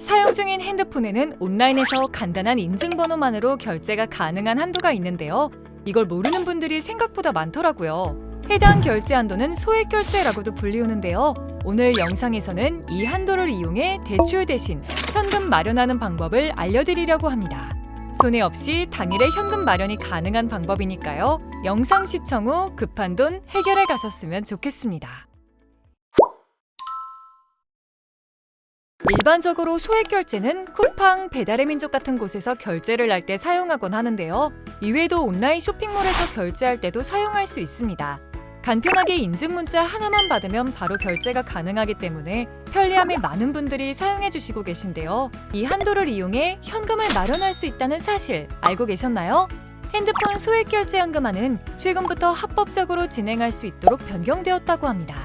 사용 중인 핸드폰에는 온라인에서 간단한 인증번호만으로 결제가 가능한 한도가 있는데요. 이걸 모르는 분들이 생각보다 많더라고요. 해당 결제 한도는 소액 결제라고도 불리우는데요. 오늘 영상에서는 이 한도를 이용해 대출 대신 현금 마련하는 방법을 알려드리려고 합니다. 손해 없이 당일에 현금 마련이 가능한 방법이니까요. 영상 시청 후 급한 돈 해결해 가셨으면 좋겠습니다. 일반적으로 소액 결제는 쿠팡, 배달의 민족 같은 곳에서 결제를 할 때 사용하곤 하는데요. 이외에도 온라인 쇼핑몰에서 결제할 때도 사용할 수 있습니다. 간편하게 인증 문자 하나만 받으면 바로 결제가 가능하기 때문에 편리함에 많은 분들이 사용해 주시고 계신데요. 이 한도를 이용해 현금을 마련할 수 있다는 사실 알고 계셨나요? 핸드폰 소액 결제 현금화는 최근부터 합법적으로 진행할 수 있도록 변경되었다고 합니다.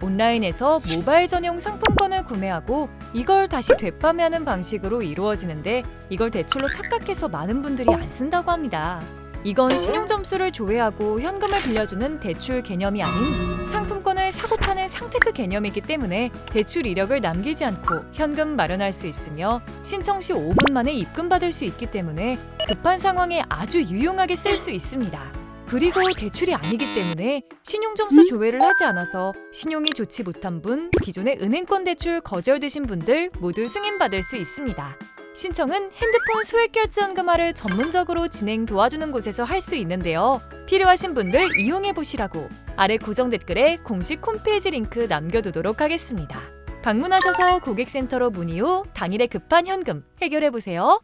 온라인에서 모바일 전용 상품권을 구매하고 이걸 다시 되판매하는 방식으로 이루어지는데 이걸 대출로 착각해서 많은 분들이 안 쓴다고 합니다. 이건 신용 점수를 조회하고 현금을 빌려주는 대출 개념이 아닌 상품권을 사고 파는 상테크 개념이기 때문에 대출 이력을 남기지 않고 현금 마련할 수 있으며 신청 시 5분 만에 입금받을 수 있기 때문에 급한 상황에 아주 유용하게 쓸 수 있습니다. 그리고 대출이 아니기 때문에 신용점수 조회를 하지 않아서 신용이 좋지 못한 분, 기존의 은행권 대출 거절되신 분들 모두 승인받을 수 있습니다. 신청은 핸드폰 소액 결제 현금화를 전문적으로 진행 도와주는 곳에서 할 수 있는데요. 필요하신 분들 이용해 보시라고 아래 고정 댓글에 공식 홈페이지 링크 남겨두도록 하겠습니다. 방문하셔서 고객센터로 문의 후 당일에 급한 현금 해결해 보세요.